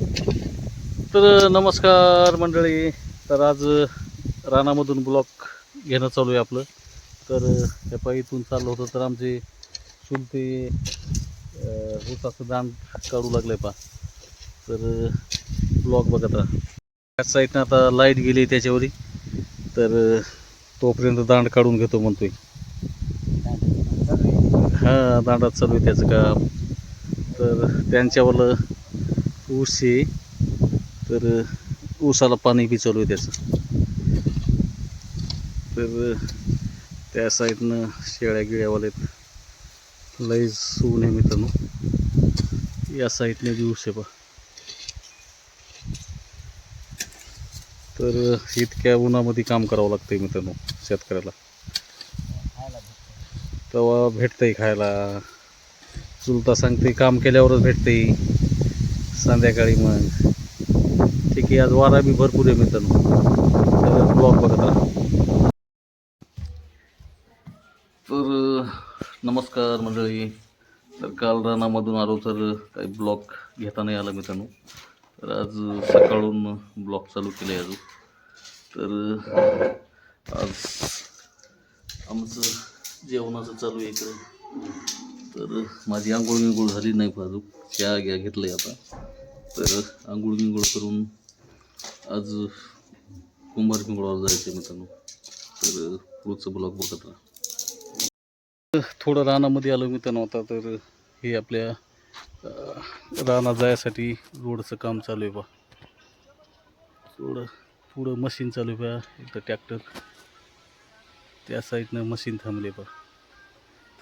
तर नमस्कार मंडळी. तर आज रानामधून ब्लॉक घेणं चालू आहे आपलं. तर त्या पायी इथून चाललं होतं तर आमचे चुलते ऊसाचं दांड काढू लागलं आहे पा तर ब्लॉक बघत राहा. त्या साईडनं आता लाइट गेली त्याच्यावरी. तर तोपर्यंत दांड काढून घेतो म्हणतोय. हां दांडात चालू आहे त्याचं काम. तर त्यांच्यावरलं ऊस आहे. तर ऊसाला पाणी बी चालू आहे त्याचं. तर त्या साईडनं शेळ्या गिळ्यावालेत लईज ऊन आहे मित्रांनो. या साईडने बी ऊस आहे बा. तर इतक्या उन्हामध्ये काम करावं लागतंय मित्रांनो शेतकऱ्याला. तेव्हा भेटतंय खायला. चुलता सांगते काम केल्यावरच भेटते संध्याकाळी मग. ठीक आहे आज वारा बी भरपूर आहे मित्रांनो. तर ब्लॉग बघत राहा. तर नमस्कार मंडळी. तर काल रानामधून आलो तर काही ब्लॉक घेता नाही आला मित्रांनो. तर आज सकाळून ब्लॉक चालू केले अजून. तर आज आमचं जेवणाचं चालू आहे इकडं. तर माझी आंघोळ विंघोळ झाली नाही पण अजून. चहा घ्या घेतलं आहे आता. तर आंघोळ विंघोळ करून आज कुंभार पिंगोळावर जायचं मित्रांनो. तर पुढचं ब्लॉग बघत राहा. थोडं रानामध्ये आलो मित्रांनो आता तर हे आपल्या राना रानात जायसाठी रोडचं काम चालू आहे बा. थोडं पुढं मशीन चालू आहे बा इथं ट्रॅक्टर. त्या साईडनं मशीन थांबले बा.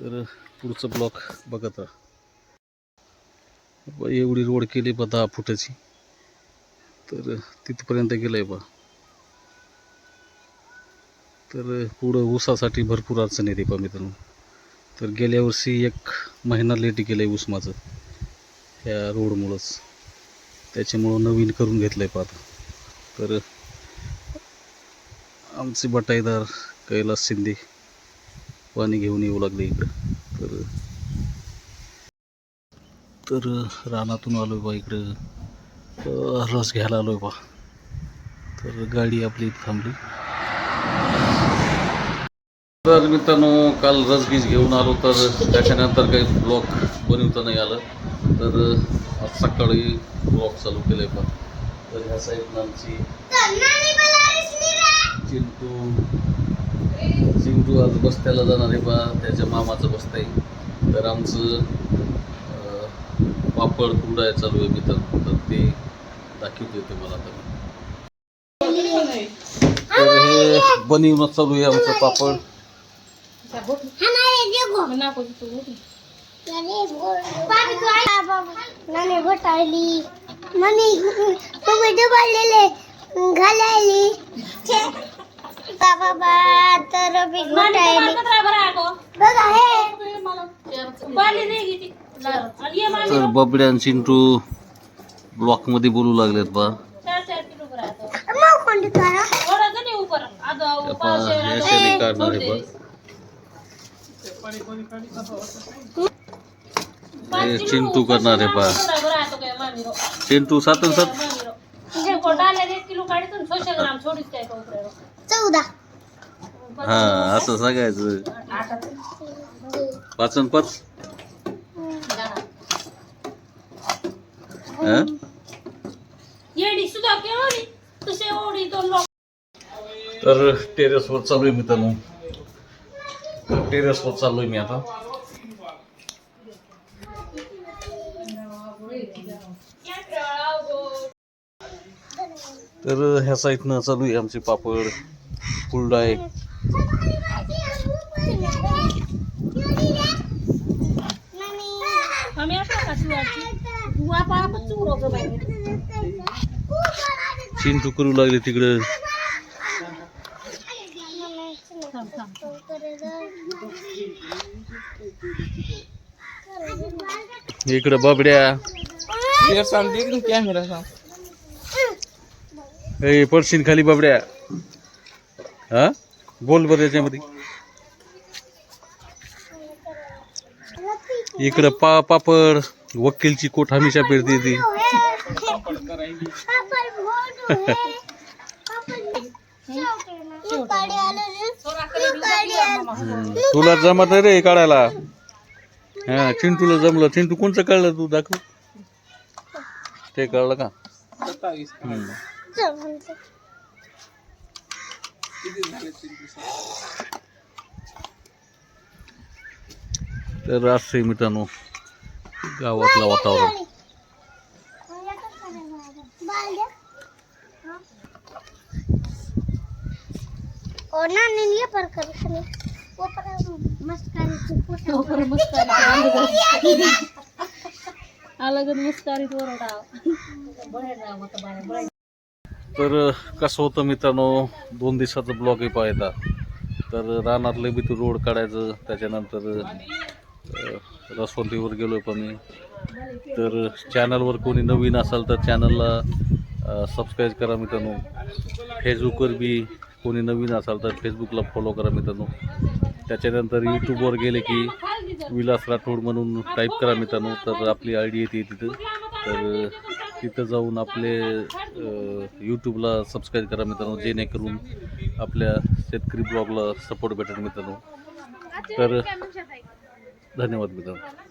तर पुढचं ब्लॉक बघत राहा. एवढी रोड केली बा दहा फुटाची. तर तिथपर्यंत गेलं आहे बा. तर पुढं ऊसासाठी भरपूर अडचण येते बा मित्रांनो. तर गेल्या वर्षी एक महिना लेट गेलं आहे ऊस माझं ह्या रोडमुळंच. त्याच्यामुळं नवीन करून घेतलं आहे पाहता तर आमचे बटाईदार कैलास शिंदे पाणी घेऊन येऊ लागले इकडं. तर तर रानातून आलो आहे बा इकडं. रस घ्यायला आलो आहे बा. तर गाडी आपली थांबली. तर मित्रांनो काल रसगीज घेऊन आलो तर त्याच्यानंतर काही ब्लॉक बनवता नाही आलं. तर आज सकाळी ब्लॉक चालू केलं आहे पण तर ह्या साईडनं आमची चिंटू. चिंटू आज बस्त्याला जाणार आहे बा. त्याच्या मामाचं बसतं आहे तर आमचं पापड कुरडाय चालू आहे मित्रांनो तर ते दाखवतो ते मला तर हे बनवणं चालू आहे आमचं पापड. घोटाळली. मम्मी घालायली. बाबा बा तर बी घोटाळली. बघा हे तर बबड्या आणि चिंटू ब्लॉकमध्ये बोलू लागलेत बा. काढणार आहे बा हे चिंटू करणार आहे बा. चिंटू सातन सात. चौदा. हा असं सांगायचं पाचन पाच. हा? येडी सुद्धा केवढी तसे एवढी दोन लोक तर टेरेसवर चालू आहे मित्रांनो तर टेरेसवर चाललोय मी आता. तर ह्या साईडनं चालू आहे आमचे पापड. फुलडाय. आम्ही असं का शिवाची चिंटू करू लागले तिकडं. इकडं बबड्या. कॅमेरा पडशीन खाली बबड्या. हा? बोल बरं याच्यामध्ये. इकडं पा पापड. वकीलची कोठ हमेशा पेरते ती. तुला जमत नाही रे काढायला. हा चिंटूला जमलं. चिंटू कोणचं कळलं तू? दाखव. ते कळलं का? तर असं मित्रांनो. गावातलं वातावरण. पर कर वो पर मस्कारी पर ओरडा तर कसं होतं मित्रांनो दोन दिवसाचं ब्लॉग हे पाहायचा तर रानातलं बी तू रोड काढायचं त्याच्यानंतर रसवंतीवर गेलो आहे पण मी. तर चॅनलवर कोणी नवीन असाल तर चॅनलला सबस्क्राईब करा मित्रांनो. फेसबुकवर बी कोणी नवीन असाल तर फेसबुकला फॉलो करा मित्रांनो. त्याच्यानंतर यूट्यूबवर गेले की विलास राठोड म्हणून टाईप करा मित्रांनो. तर आपली आय डी येते तिथं. तर तिथं जाऊन आपले यूट्यूबला सबस्क्राईब करा मित्रांनो. जेणेकरून आपल्या शेतकरी ब्लॉगला सपोर्ट भेटेल मित्रांनो. तर धन्यवाद मित्रांनो.